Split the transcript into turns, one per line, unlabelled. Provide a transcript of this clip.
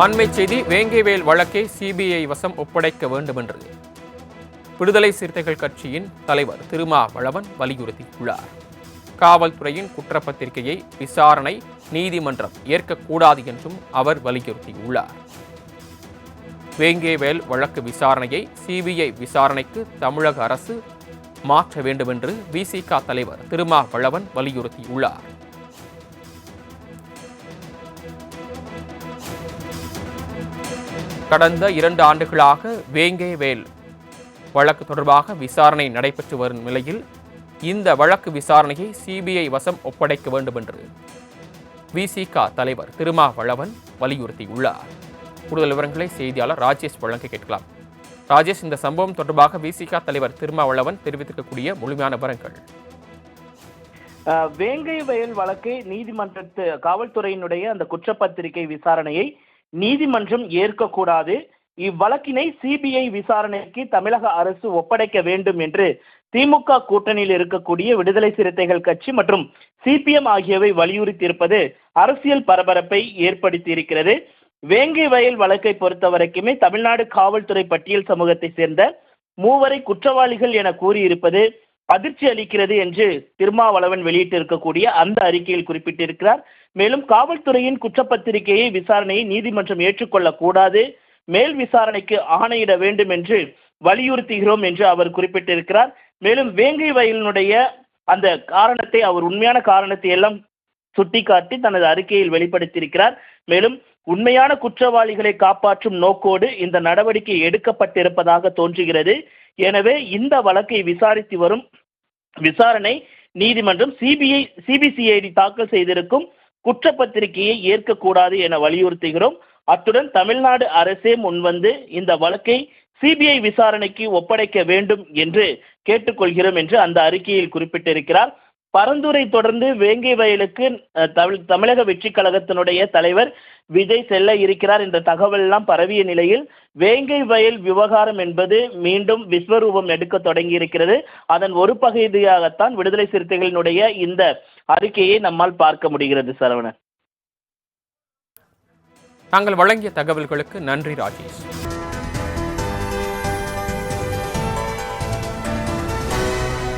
அண்மை செய்தி வேங்கைவேல் வழக்கை சிபிஐ வசம் ஒப்படைக்க வேண்டும் என்று விடுதலை சிறுத்தைகள் கட்சியின் தலைவர் திருமாவளவன் வலியுறுத்தியுள்ளார். காவல்துறையின் குற்றப்பத்திரிகையை விசாரணை நீதிமன்றம் ஏற்கக்கூடாது என்றும் அவர் வலியுறுத்தியுள்ளார். வேங்கேவேல் வழக்கு விசாரணையை சிபிஐ விசாரணைக்கு தமிழக அரசு மாற்ற வேண்டும் என்று விசிக தலைவர் திருமாவளவன் வலியுறுத்தியுள்ளார். கடந்த இரண்டு ஆண்டுகளாக வேங்கேவேல் வழக்கு தொடர்பாக விசாரணை நடைபெற்று வரும் நிலையில் இந்த வழக்கு விசாரணையை சிபிஐ வசம் ஒப்படைக்க வேண்டும் என்று விசிக தலைவர் திருமாவளவன் வலியுறுத்தியுள்ளார். கூடுதல் விவரங்களை செய்தியாளர் ராஜேஷ் வழங்க கேட்கலாம். ராஜேஷ் இந்த சம்பவம் தொடர்பாக விசிக தலைவர் திருமாவளவன் தெரிவித்திருக்கக்கூடிய முழுமையான விவரங்கள்.
வேங்கை வயல் வழக்கு நீதிமன்றத்து காவல்துறையினுடைய அந்த குற்றப்பத்திரிகை விசாரணையை நீதிமன்றம் ஏற்கக்கூடாது. இவ்வழக்கினை சிபிஐ விசாரணைக்கு தமிழக அரசு ஒப்படைக்க வேண்டும் என்று திமுக கூட்டணியில் இருக்கக்கூடிய விடுதலை சிறுத்தைகள் கட்சி மற்றும் சிபிஎம் ஆகியவை வலியுறுத்தியிருப்பது அரசியல் பரபரப்பை ஏற்படுத்தியிருக்கிறது. வேங்கை வயல் வழக்கை பொறுத்த வரைக்குமே தமிழ்நாடு காவல்துறை பட்டியல் சமூகத்தை சேர்ந்த மூவரை குற்றவாளிகள் என கூறியிருப்பது அதிர்ச்சி அளிக்கிறது என்று திருமாவளவன் வெளியிட்டிருக்கக்கூடிய அந்த அறிக்கையில் குறிப்பிட்டிருக்கிறார். மேலும் காவல்துறையின் குற்றப்பத்திரிகையை விசாரணையை நீதிமன்றம் ஏற்றுக்கொள்ளக்கூடாது. மேல் விசாரணைக்கு ஆணையிட வேண்டும் என்று வலியுறுத்துகிறோம் என்று அவர் குறிப்பிட்டிருக்கிறார். மேலும் வேங்கை வயலினுடைய அந்த காரணத்தை அவர் உண்மையான காரணத்தை எல்லாம் சுட்டிக்காட்டி தனது அறிக்கையில் வெளிப்படுத்தியிருக்கிறார். மேலும் உண்மையான குற்றவாளிகளை காப்பாற்றும் நோக்கோடு இந்த நடவடிக்கை எடுக்கப்பட்டிருப்பதாக தோன்றுகிறது. எனவே இந்த வழக்கை விசாரித்து வரும் விசாரணை நீதிமன்றம் சிபிஐ சிபிசிஐடி தாக்கல் செய்திருக்கும் குற்றப்பத்திரிகையை ஏற்கக்கூடாது என வலியுறுத்துகிறோம். அத்துடன் தமிழ்நாடு அரசே முன்வந்து இந்த வழக்கை சிபிஐ விசாரணைக்கு ஒப்படைக்க வேண்டும் என்று கேட்டுக்கொள்கிறோம் என்று அந்த அறிக்கையில் குறிப்பிட்டிருக்கிறார். பரந்துரை தொடர்ந்து வேங்கை வயலுக்கு தமிழ் தமிழக வெற்றி கழகத்தினுடைய தலைவர் விஜய் செல்ல இருக்கிறார் என்ற தகவல் எல்லாம் பரவிய நிலையில் வேங்கை வயல் விவகாரம் என்பது மீண்டும் விஸ்வரூபம் எடுக்க தொடங்கி இருக்கிறது அதன் ஒரு பகுதியாகத்தான் விடுதலை சிறுத்தைகளினுடைய இந்த அறிக்கையை நம்மால் பார்க்க முடிகிறது சரவணன்.
தாங்கள் வழங்கிய தகவல்களுக்கு நன்றி ராஜேஷ்.